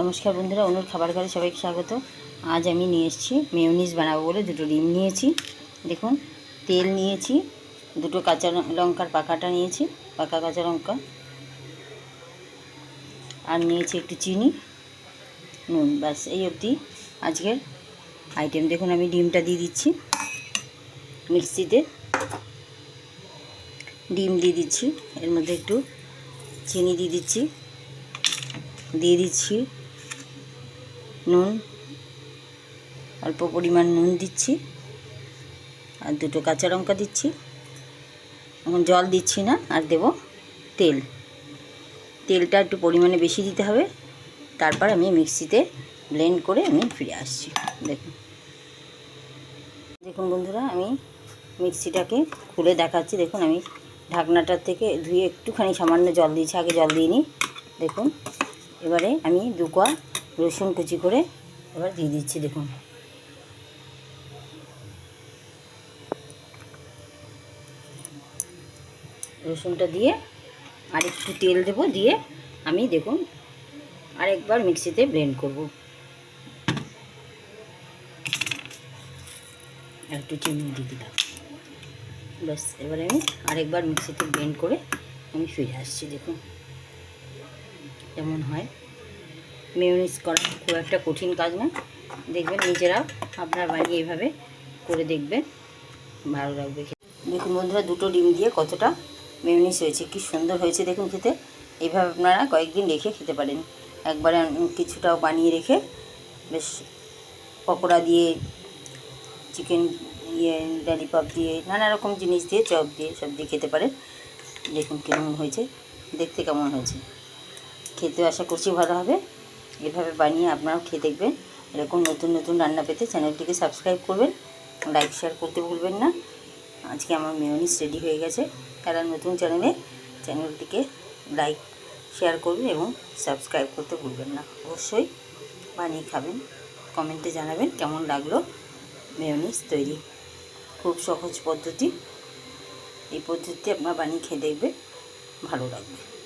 নমস্কার বন্ধুরা, অনুর খাবার ঘরে সবাইকে স্বাগত। আজ আমি নিয়ে এসেছি মেয়নিজ বানাবো বলে দুটো ডিম নিয়েছি। দেখুন, তেল নিয়েছি, দুটো কাঁচা লঙ্কার পাকাটা নিয়েছি, পাকা কাঁচা লঙ্কা। আর নিয়েছি একটু চিনি, নুন, ব্যাস, এই অবধি। আজকের আইটেম দেখুন আমি ডিমটা দিয়ে দিচ্ছি। মিক্সিতে ডিম দিয়ে দিচ্ছি। এর মধ্যে একটু চিনি দিয়ে দিচ্ছি। দিয়ে দিচ্ছি নুন, অল্প পরিমাণ নুন দিচ্ছি আর দুটো কাঁচা লঙ্কা দিচ্ছি। এখন জল দিচ্ছি না, আর দেব তেল। তেলটা একটু পরিমাণে বেশি দিতে হবে। তারপর আমি মিক্সিতে ব্লেন্ড করে আমি ফিরে আসছি। দেখুন। দেখুন বন্ধুরা, আমি মিক্সিটাকে খুলে দেখাচ্ছি। দেখুন, আমি ঢাকনাটার থেকে ধুয়ে একটুখানি সামান্য জল দিয়েছি। আগে জল দিইনি দেখুন, এবারে আমি দু কোয়া রসুন কুচি করে এবার দিয়ে দিচ্ছি, দেখুন। রসুনটা দিয়ে আর একটু তেল দেবো, দিয়ে আমি, দেখুন, আরেকবার মিক্সিতে ব্লেন্ড করব। একটু চিনি দিয়ে দিলাম। ব্যাস, এবারে আমি আরেকবার মিক্সিতে ব্লেন্ড করে আমি ফিরে আসছি, দেখুন। কেমন হয়? মেয়নিজ করা খুব একটা কঠিন কাজ না। দেখবেন নিজেরাও আপনারা বাড়ি এইভাবে করে দেখবেন। ভালো লাগবে। দেখুন বন্ধুরা, দুটো ডিম দিয়ে কতটা মেয়নিজ হয়েছে, কি সুন্দর হয়েছে দেখুন খেতে। এইভাবে আপনারা কয়েকদিন রেখে খেতে পারেন। একবারে কিছুটাও বানিয়ে রেখে বেশ পকোড়া দিয়ে, চিকেন ইয়ে ললিপপ দিয়ে, নানা রকম জিনিস দিয়ে, চপ দিয়ে, সব দিয়ে খেতে পারেন। দেখুন কেমন হয়েছে, দেখতে কেমন হয়েছে। খেতে আশা করছি ভালো হবে। এভাবে বানিয়ে আপনারাও খেয়ে দেখবেন। এরকম নতুন নতুন রান্না পেতে চ্যানেলটিকে সাবস্ক্রাইব করবেন। লাইক, শেয়ার করতে ভুলবেন না। আজকে আমার মেয়নিস রেডি হয়ে গেছে। তারা নতুন চ্যানেলে চ্যানেলটিকে লাইক, শেয়ার করবেন এবং সাবস্ক্রাইব করতে ভুলবেন না। অবশ্যই বানিয়ে খাবেন। কমেন্টে জানাবেন কেমন লাগল মেয়নিস তৈরি। খুব সহজ পদ্ধতি। এই পদ্ধতিতে আপনারা বানিয়ে খেয়ে দেখবে ভালো লাগবে।